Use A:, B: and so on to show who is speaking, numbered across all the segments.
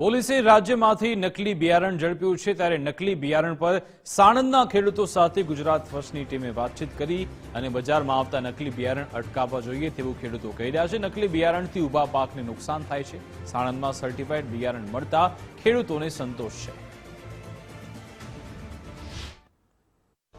A: પોલીસે રાજ્યમાંથી નકલી બિયારણ ઝડપ્યું છે ત્યારે નકલી બિયારણ પર સાણંદના ખેડૂતો સાથે ગુજરાત ફર્સ્ટની ટીમે વાતચીત કરી અને બજારમાં આવતા નકલી બિયારણ અટકાવવા જોઈએ તેવું ખેડૂતો કહી રહ્યા છે. નકલી બિયારણથી ઊભા પાકને નુકસાન થાય છે. સાણંદમાં સર્ટિફાઈડ બિયારણ મળતા ખેડૂતોને સંતોષ છે.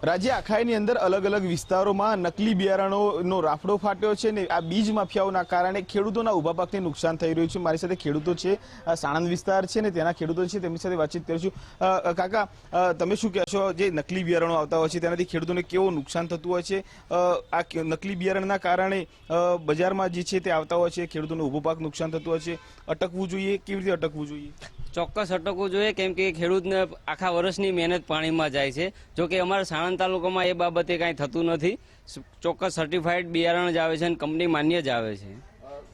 B: રાજ્ય આખાઈની અંદર અલગ અલગ વિસ્તારોમાં નકલી બિયારણોનો રાફડો ફાટ્યો છે ને આ બીજ માફિયાઓના કારણે ખેડૂતોના ઊભા પાકને નુકસાન થઈ રહ્યું છે. મારી સાથે ખેડૂતો છે સાણંદ વિસ્તાર છે ને તેના ખેડૂતો છે તેમની સાથે વાતચીત કરું અ, કાકા તમે શું કહેશો જે નકલી બિયારણો આવતા હોય છે તેનાથી ખેડૂતોને કેવું નુકસાન થતું હોય છે? આ નકલી બિયારણના કારણે બજારમાં જે છે તે આવતા હોય છે ખેડૂતોને ઊભો પાક નુકસાન થતું હોય છે. અટકવું જોઈએ કેવી રીતે અટકવું જોઈએ?
C: ચોક્કસ અટકવું જોઈએ કેમ કે ખેડૂતને આખા વર્ષની મહેનત પાણીમાં જાય છે. જો કે અમારા સાણંદ તાલુકામાં એ બાબતે કાંઈ થતું નથી. ચોક્કસ સર્ટિફાઈડ બિયારણ જ આવે છે અને કંપની માન્ય જ આવે છે.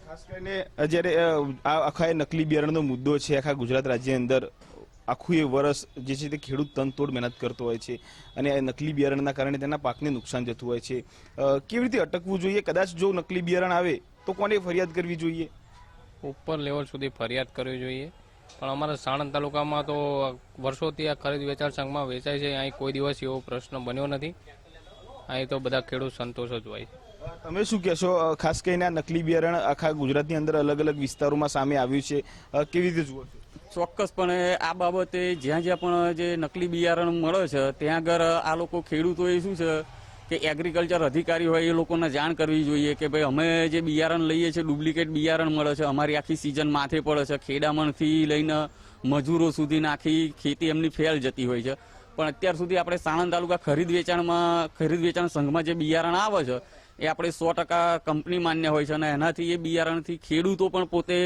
B: ખાસ કરીને જ્યારે આ આખા એ નકલી બિયારણનો મુદ્દો છે આખા ગુજરાત રાજ્યની અંદર આખું એ વર્ષ જે છે તે ખેડૂત તનતોડ મહેનત કરતો હોય છે અને નકલી બિયારણના કારણે તેના પાકને નુકસાન જતું હોય છે. કેવી રીતે અટકવું જોઈએ? કદાચ જો નકલી બિયારણ આવે તો કોને ફરિયાદ કરવી જોઈએ?
D: ઉપર લેવલ સુધી ફરિયાદ કરવી જોઈએ. પણ અમારા સાણંદ તાલુકામાં તો વર્ષોથી આ ખરીદ વેચાણ સંઘમાં વેચાય છે. અહીં કોઈ દિવસ એવો પ્રશ્ન બન્યો નથી. અહીં તો બધા ખેડૂત સંતોષ જ હોય
B: તમે શું કહેશો? ખાસ કરીને આ નકલી બિયારણ આખા ગુજરાતની અંદર અલગ અલગ વિસ્તારોમાં સામે આવ્યું છે. કેવી રીતે જુઓ
E: ચોક્કસપણે આ બાબતે જ્યાં જ્યાં પણ જે નકલી બિયારણ મળે છે ત્યાં આગળ આ લોકો ખેડૂતોએ શું છે કે એગ્રીકલ્ચર અધિકારી હોય એ લોકોને જાણ કરવી જોઈએ કે ભાઈ અમે જે બિયારણ લઈએ છીએ ડુપ્લિકેટ બિયારણ મળે છે, અમારી આખી સિઝન માથે પડે છે, ખેડામણથી લઈને મજૂરો સુધી આખી ખેતી એમની ફેલ જતી હોય છે. પણ અત્યાર સુધી આપણે સાણંદ તાલુકા ખરીદ વેચાણમાં, ખરીદ વેચાણ સંઘમાં જે બિયારણ આવે છે એ આપણે સો ટકા કંપની માન્ય હોય છે અને એનાથી એ બિયારણથી ખેડૂતો પણ પોતે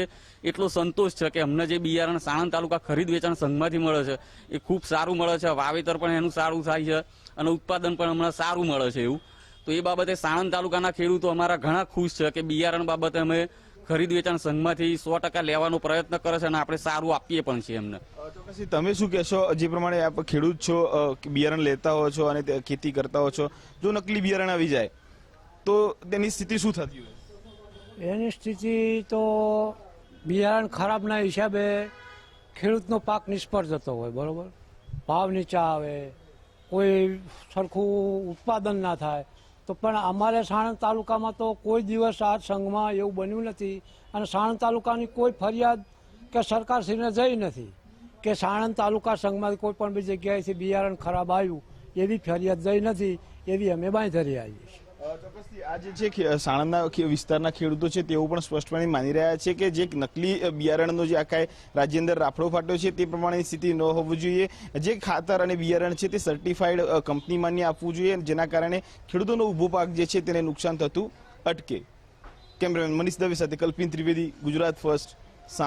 E: એટલો સંતોષ છે કે અમને જે બિયારણ સાણંદ તાલુકા ખરીદ વેચાણ સંઘમાંથી મળે છે, એ ખૂબ સારું મળે છે, વાવેતર પણ એનું સારું થાય છે અને ઉત્પાદન પણ હમણાં સારું મળે છે એવું. તો એ બાબતે સાણંદ તાલુકાના ખેડૂતો અમારા ઘણા ખુશ છે કે બિયારણ બાબતે અમે ખરીદ વેચાણ સંઘમાંથી સો ટકા લેવાનો પ્રયત્ન કરે છે અને આપણે સારું આપીએ પણ છીએ એમને.
B: તમે શું કહેશો? જે પ્રમાણે આપ ખેડૂત છો બિયારણ લેતા હો છો અને ખેતી કરતા હો છો, જો નકલી બિયારણ આવી જાય તો તેની સ્થિતિ શું થતી હોય?
F: એની સ્થિતિ તો બિયારણ ખરાબના હિસાબે ખેડૂતનો પાક નિષ્ફળ જતો હોય, બરોબર? ભાવ નીચા આવે, કોઈ સરખું ઉત્પાદન ના થાય. તો પણ અમારે સાણંદ તાલુકામાં તો કોઈ દિવસ આ સંઘમાં એવું બન્યું નથી અને સાણંદ તાલુકાની કોઈ ફરિયાદ કે સરકારશ્રીને જઈ નથી કે સાણંદ તાલુકા સંઘમાંથી કોઈ પણ બી જગ્યાએથી બિયારણ ખરાબ આવ્યું, એવી ફરિયાદ જઈ નથી, એવી અમે બાંધરી આવીએ છીએ.
B: ચોક્કસથી છે કે સાણંદના વિસ્તારના ખેડૂતો છે તેઓ પણ સ્પષ્ટપણે માની રહ્યા છે કે જે નકલી બિયારણનો જે આખા રાજ્ય અંદર રાફડો ફાટ્યો છે તે પ્રમાણેની સ્થિતિ ન હોવું જોઈએ. જે ખાતર અને બિયારણ છે તે સર્ટિફાઈડ કંપનીમાંની આપવું જોઈએ જેના કારણે ખેડૂતોનો ઊભો પાક જે છે તેને નુકસાન થતું અટકે. કેમેરામેન મનીષ દવે સાથે કલ્પિન ત્રિવેદી, ગુજરાત ફર્સ્ટ, સાણંદ.